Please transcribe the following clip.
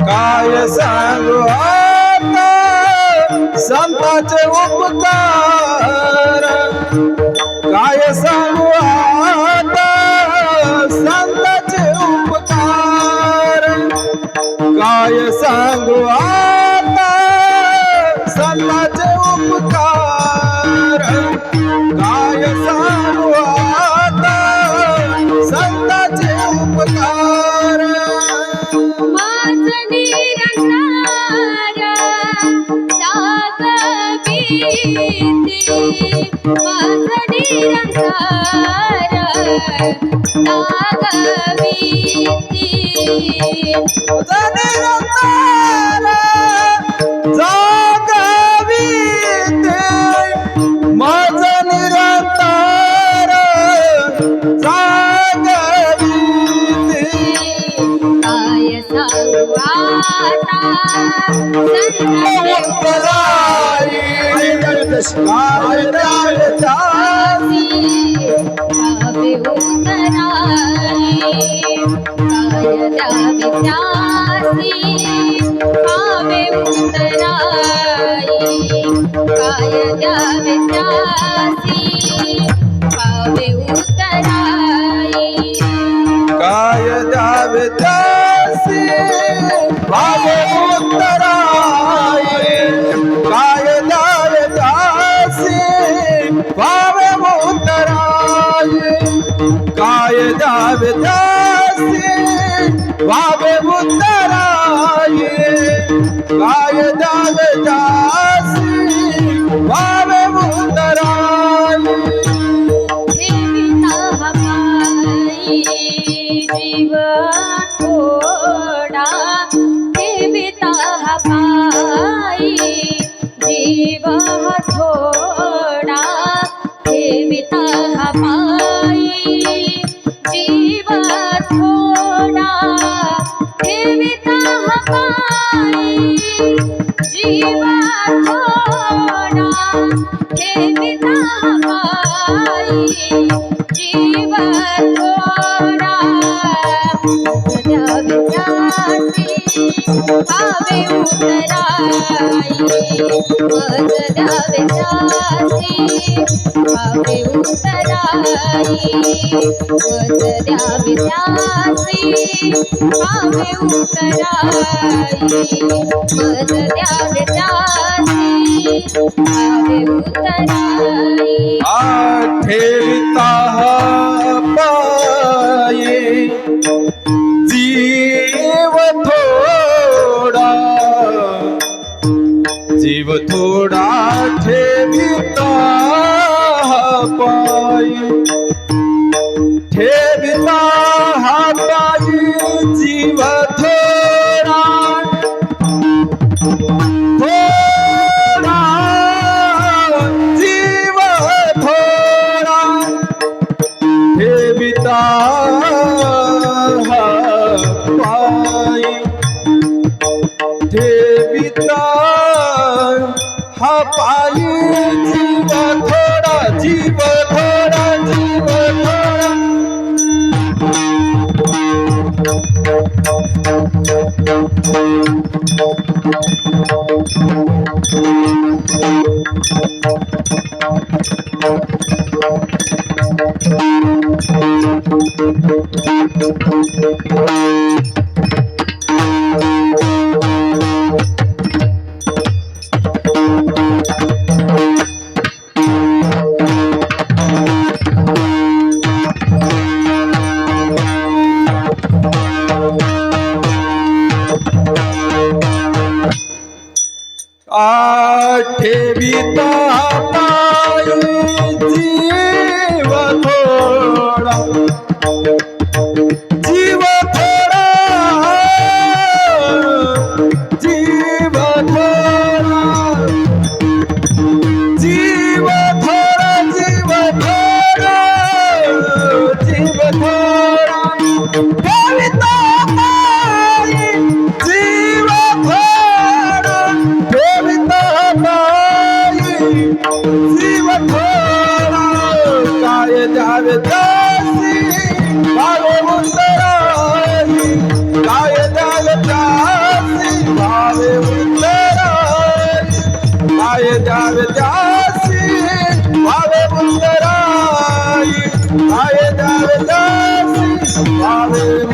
काय सांगू आता? संताचे उपकार. काय सांगू I'm not a ay, काय द्यावे त्यासी? भावे उतराई उत्तराई. काय द्यावे त्यासी? भावे उत्तराई. काय द्यावे त्यासी? Bhave उत्तराई. Vai dar verdade, vai जीव भावे उतराई मग द्यावे दासी भावे उतराई मग द्यावे दासी भावे उतराई मग द्यावे दासी भावे उतराई आठेविता जीव थोडा ठेविता पाये ठेविता हाताई जीव थोडा थोडा जीव थोडा ठेविता हा पायी પાયું જીવ થોડા જીવ થોડા જીવ થોડા पायी उतराई काय द्यावे दासी भावे